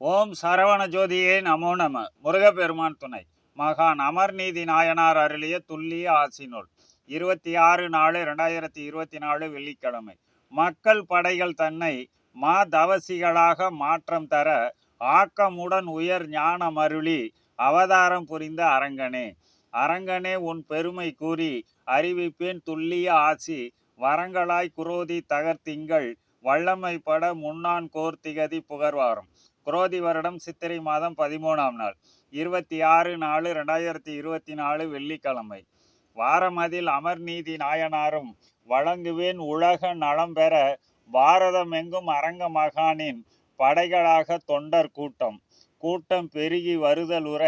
ஓம் சரவண ஜோதியே நமோ நம. முருகப்பெருமான் துணை. மகான் அமர்நீதி நாயனார் அருளிய துல்லிய ஆசினூல் இருபத்தி ஆறு நாலு ரெண்டாயிரத்தி இருபத்தி நாலு வெள்ளிக்கிழமை. மக்கள் படைகள் தன்னை மா தவசிகளாக மாற்றம் தர ஆக்கமுடன் உயர் ஞானம் அருளி அவதாரம் புரிந்த அரங்கனே. அரங்கனே உன் பெருமை கூறி அறிவிப்பேன் துல்லிய ஆசி. வரங்களாய் குரோதி தகர்த்திங்கள். வல்லமை பட முன்னான் கோர்த்திகதி புகர்வாரம். குரோதி வருடம் சித்திரை மாதம் பதிமூணாம் நாள். இருபத்தி ஆறு நாலு ரெண்டாயிரத்தி இருபத்தி நாலு வெள்ளிக்கிழமை. வாரமதில் அமர்நீதி நாயனாரும் வழங்குவேன் உலக நலம் பெற பாரதமெங்கும் அரங்க மகானின் படைகளாக தொண்டர் கூட்டம். கூட்டம் பெருகி வருதல் உற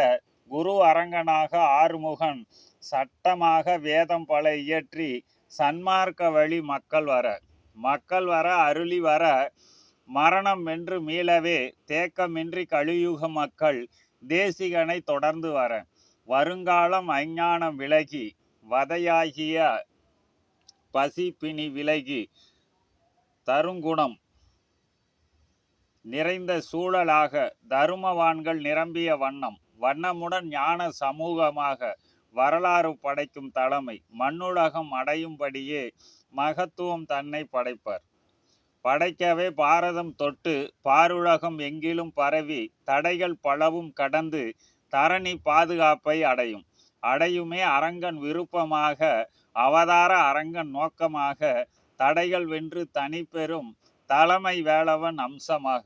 குரு அரங்கனாக ஆறுமுகன் சட்டமாக வேதம் பல இயற்றி சன்மார்க்க வழி மக்கள் வர. மக்கள் வர அருளி வர மரணம் என்று மீளவே தேக்கமின்றி கலியுக மக்கள் தேசிகனை தொடர்ந்து வர. வருங்காலம் அஞ்ஞானம் விலகி வதையாகிய பசி பிணி விலகி தருங்குணம் நிறைந்த சூழலாக தருமவான்கள் நிரம்பிய வண்ணம் வண்ணமுடன் ஞான சமூகமாக வரலாறு படைக்கும் தலைமை மண்ணுலகம் அடையும்படியே மகத்துவம் தன்னை படைப்பர். படைக்கவே பாரதம் தொட்டு பாருலகம் எங்கிலும் பரவி தடைகள் பலவும் கடந்து தரணி பாதுகாப்பை அடையும். அடையுமே அரங்கன் விருப்பமாக அவதார அரங்கன் நோக்கமாக தடைகள் வென்று தனிப்பெறும் தலைமை வேளவன் அம்சமாக.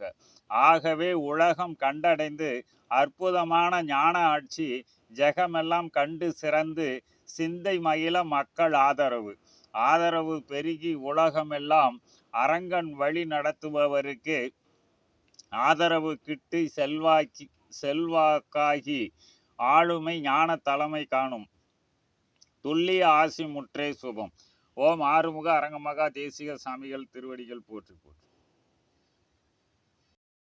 ஆகவே உலகம் கண்டடைந்து அற்புதமான ஞான ஆட்சி ஜெகமெல்லாம் கண்டு சிறந்து சிந்தை மகிழ மக்கள் ஆதரவு. ஆதரவு பெருகி உலகமெல்லாம் அரங்கன் வழி நடத்துபவருக்கு ஆதரவு கிட்டி செல்வாக்கி செல்வாக்காகி ஆளுமை ஞான தலைமை காணும். துல்லிய ஆசி முற்றே சுபம். ஓம் ஆறுமுக அரங்கமகா தேசிக சாமிகள் திருவடிகள் போற்றி போற்றி.